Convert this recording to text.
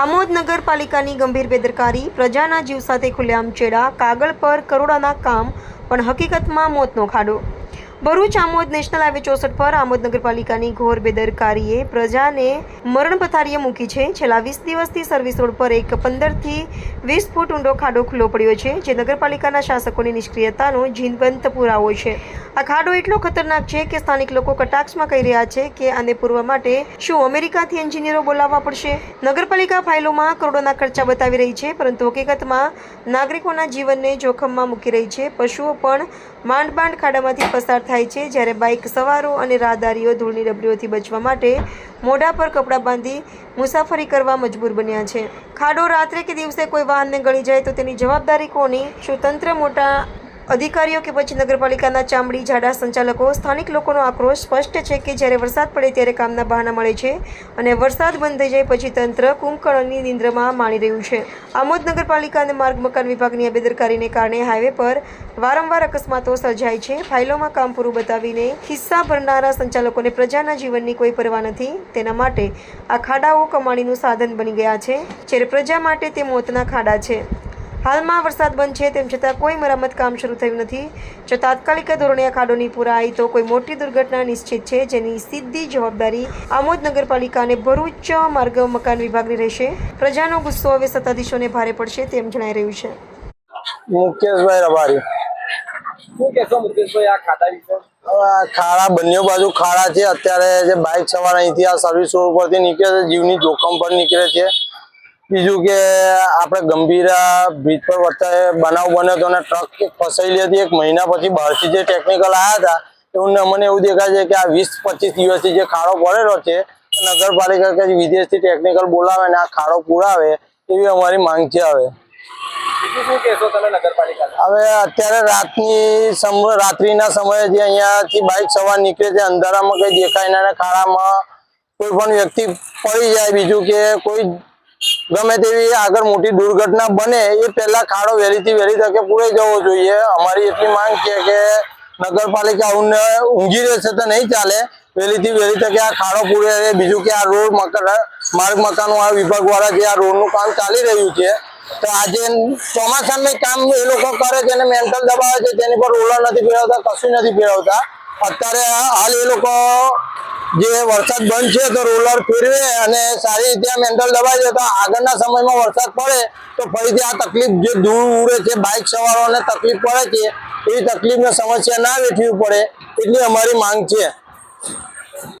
આમોદ નગરપાલિકાની ગંભીર બેદરકારી, પ્રજાના જીવ સાથે ખુલ્લેઆમ ચેડા, કાગળ પર કરોડોના કામ, પણ હકીકતમાં મોતનો ખાડો. ભરૂચ આમોદ નેશનલ હાઈવે ચોસઠ પર આમોદ નગરપાલિકાની ઘોર બેદરકારીએ પ્રજાને મરણ પથારીએ મૂકી છે. છેલ્લા વીસ દિવસથી સર્વિસ રોડ પર એક પંદરથી વીસ ફૂટ ઊંડો ખાડો ખુલ્લો પડ્યો છે, જે નગરપાલિકાના શાસકોની નિષ્ક્રિયતાનો જીવંત પુરાવો છે. આ ખાડો એટલો ખતરનાક છે કે સ્થાનિક લોકો કટાક્ષમાં કહી રહ્યા છે કે આને પૂરવા માટે શું અમેરિકાથી એન્જિનિયરો બોલાવવા પડશે? નગરપાલિકા ફાઇલોમાં કરોડોના ખર્ચા બતાવી રહી છે, પરંતુ હકીકતમાં નાગરિકોના જીવનને જોખમમાં મૂકી રહી છે. પશુઓ પણ માંડ માંડ ખાડામાંથી પસાર થાય છે જ્યારે બાઇક સવારો અને રાહદારીઓ ધૂળની ડબરીઓથી બચવા માટે મોઢા પર કપડાં બાંધી મુસાફરી કરવા મજબૂર બન્યા છે. ખાડો રાત્રે કે દિવસે કોઈ વાહનને ગળી જાય તો તેની જવાબદારી કોની? શું તંત્ર મોટા અધિકારીઓ કે પછી નગરપાલિકાના ચામડી ઝાડા સંચાલકો, સ્થાનિક લોકોનો આક્રોશ સ્પષ્ટ છે કે જ્યારે વરસાદ પડે ત્યારે કામના બહાના મળે છે અને વરસાદ બંધ થઈ જાય પછી તંત્ર કુંભકર્ણની નિંદ્રમાં માણી રહ્યું છે. આમોદ નગરપાલિકા અને માર્ગ મકાન વિભાગની આ બેદરકારીને કારણે હાઈવે પર વારંવાર અકસ્માતો સર્જાય છે. ફાઇલોમાં કામ પૂરું બતાવીને ખિસ્સા ભરનારા સંચાલકોને પ્રજાના જીવનની કોઈ પરવા નથી. તેના માટે આ ખાડાઓ કમાણીનું સાધન બની ગયા છે. જ્યારે પ્રજા માટે તે મોતના ખાડા છે. હાલમાં વરસાદ બંધ છે તેમ છતાં કોઈ મરામત કામ શરૂ થયું નથી. જો તાત્કાલિક ધોરણે આ ખાડોની પુરાય તો કોઈ મોટી દુર્ઘટના નિશ્ચિત છે જેની સીધી જવાબદારી આમોદ નગરપાલિકા અને ભરૂચ માર્ગ મકાન વિભાગની રહેશે. પ્રજાનો ગુસ્સો હવે સત્તાધીશોને ભારે પડશે તેમ જણાઈ રહ્યું છે. મુકેશભાઈ રબારી. શું કહેશો મુકેશભાઈ આ ખાતા વિશે? ખાડા બંને બાજુ ખાડા છે. અત્યારે જે બાઇક સવાર અહીંથી આ સર્વિસ રોડ પરથી નીકળે છે જીવની જોખમ પર નીકળે છે. બીજું કે આપણે ગંભીરા બ્રિજ પર વચ્ચે બનાવ બન્યો હતો અને ટ્રક ફસાયેલી હતી. એક મહિના પછી બહારથી જે ટેકનિકલ આવ્યા હતા એવું મને એવું દેખાય છે કે આ વીસ પચીસ દિવસથી જે ખાડો પડેલો છે નગરપાલિકા કે વિદેશથી ટેકનિકલ બોલાવે ને આ ખાડો પુરાવે એવી અમારી માંગ છે હવે. બીજું શું કહેશો તમે નગરપાલિકાને? હવે અત્યારે રાતની રાત્રિના સમયે જે અહીંયાથી બાઇક સવાર નીકળે છે અંધારામાં કંઈ દેખાય ના ખાડામાં કોઈ પણ વ્યક્તિ પડી જાય બીજું કે કોઈ ગમે તેવી આગળ મોટી દુર્ઘટના બને, એ પહેલા ખાડો વહેલીથી વહેલી તકે પૂરાઈ જવો જોઈએ. અમારી એટલી માંગ છે કે નગરપાલિકા ઊંઘ રહેશે તો નહીં ચાલે. વહેલીથી વહેલી તકે આ ખાડો પૂરે રહે. બીજું કે આ રોડ મકાન, માર્ગ મકાનો, આ વિભાગ વાળા જે આ રોડનું કામ ચાલી રહ્યું છે, તો આજે ચોમાસામાં કામ એ લોકો કરે છે અને મેન્ટલ દબાવે છે, તેની પર રોલર નથી ફેરવતા, કશું નથી ફેરવતા. અત્યારે હાલ એ લોકો જે વરસાદ બંધ છે તો રોલર ફેરવે અને સારી રીતે મેન્ટલ દબાઈ છે તો આગળના સમયમાં વરસાદ પડે તો ફરીથી આ તકલીફ જે ધૂળ ઉડે છે બાઇક સવારોને તકલીફ પડે છે, એવી તકલીફને સમસ્યા ના વેઠવી પડે, એટલી અમારી માંગ છે.